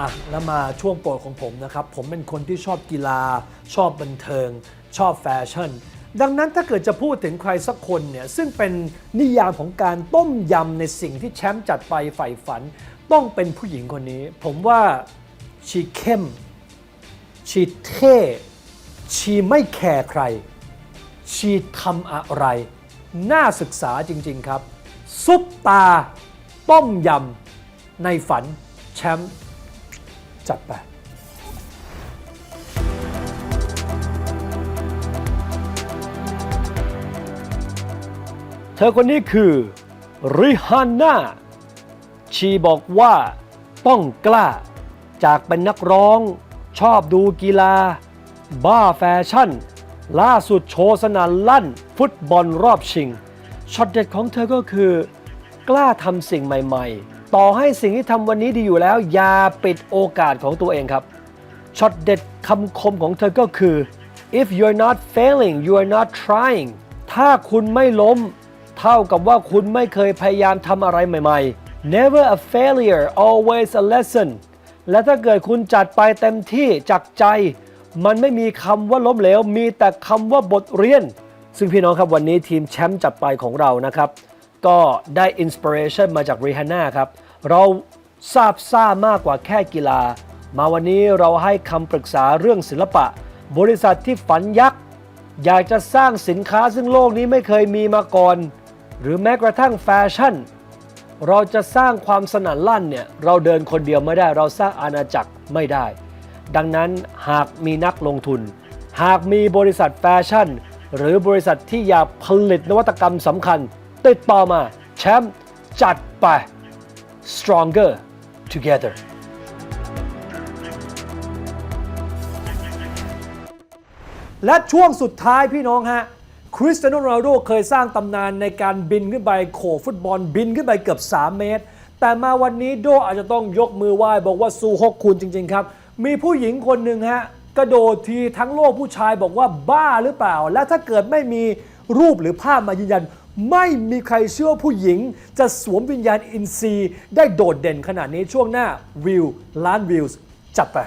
อะแล้วมาช่วงโปรดของผมนะครับ ผมเป็นคนที่ชอบกีฬา ชอบบันเทิง ชอบแฟชั่น ดังนั้นถ้าเกิดจะพูดถึงใครสักคนเนี่ย ซึ่งเป็นนิยามของการต้มยำในสิ่งที่แชมป์จัดไปใฝ่ฝัน ต้องเป็นผู้หญิงคนนี้ ผมว่าชีเข้ม ชีเท่ชีไม่แคร์ใคร ชีทำอะไร น่าศึกษาจริง ๆครับ ซุปตา ต้มยำในฝันแชมป์ จัดไปเธอคนนี้คือริฮาน่าชีบอกว่าต้องกล้า จากเป็นนักร้อง ชอบดูกีฬา บ้าแฟชั่น ล่าสุดโชว์สนานลั่น ฟุตบอลรอบชิง ช็อตเด็ดของเธอก็คือ กล้าทำสิ่งใหม่ ๆ ต่อให้สิ่งที่ทำวันนี้ดีอยู่แล้ว อย่าปิดโอกาสของตัวเองครับช็อตเด็ดคำคมของเธอก็คือ if you're not failing you are not trying ถ้าคุณไม่ล้ม เท่ากับว่าคุณไม่เคยพยายามทำอะไรใหม่ ๆ never a failure always a lesson และถ้าเกิดคุณจัดไปเต็มที่จากใจ มันไม่มีคำว่าล้มเหลว มีแต่คำว่าบทเรียน ซึ่งพี่น้องครับวันนี้ทีมแชมป์จัดไปของเรานะครับ ก็ได้อินสปิเรชันมาจากริฮาน่าครับ เราทราบซ่ามากกว่าแค่กีฬา มาวันนี้เราให้คำปรึกษาเรื่องศิลปะ บริษัทที่ฝันยักษ์อยากจะสร้างสินค้าซึ่งโลกนี้ไม่เคยมีมาก่อน หรือแม้กระทั่งแฟชั่น เราจะสร้างความสนั่นลั่นเนี่ยเราเดินคนเดียวไม่ได้ เราสร้างอาณาจักรไม่ได้ ดังนั้นหากมีนักลงทุน หากมีบริษัทแฟชั่น หรือบริษัทที่อยากผลิตนวัตกรรมสำคัญ ติดต่อมาแชมป์จัดไป stronger together และช่วงสุดท้ายพี่น้องฮะคริสเตียโนโรนัลโดเคยสร้างตำนานในการบินขึ้นไปโขฟุตบอลบินขึ้นไปเกือบ 3 เมตร แต่มาวันนี้โดอาจจะต้องยกมือไหว้บอกว่าสู้ฮกคุณจริง ๆ ครับ มีผู้หญิงคนหนึ่งฮะกระโดดทีทั้งโลกผู้ชายบอกว่าบ้าหรือเปล่า และถ้าเกิดไม่มีรูปหรือภาพมายืนยัน ไม่มีใครเชื่อผู้หญิง จะสวมวิญญาณอินทรีย์ได้โดดเด่นขนาดนี้ช่วงหน้าวิวล้านวิวจัดไป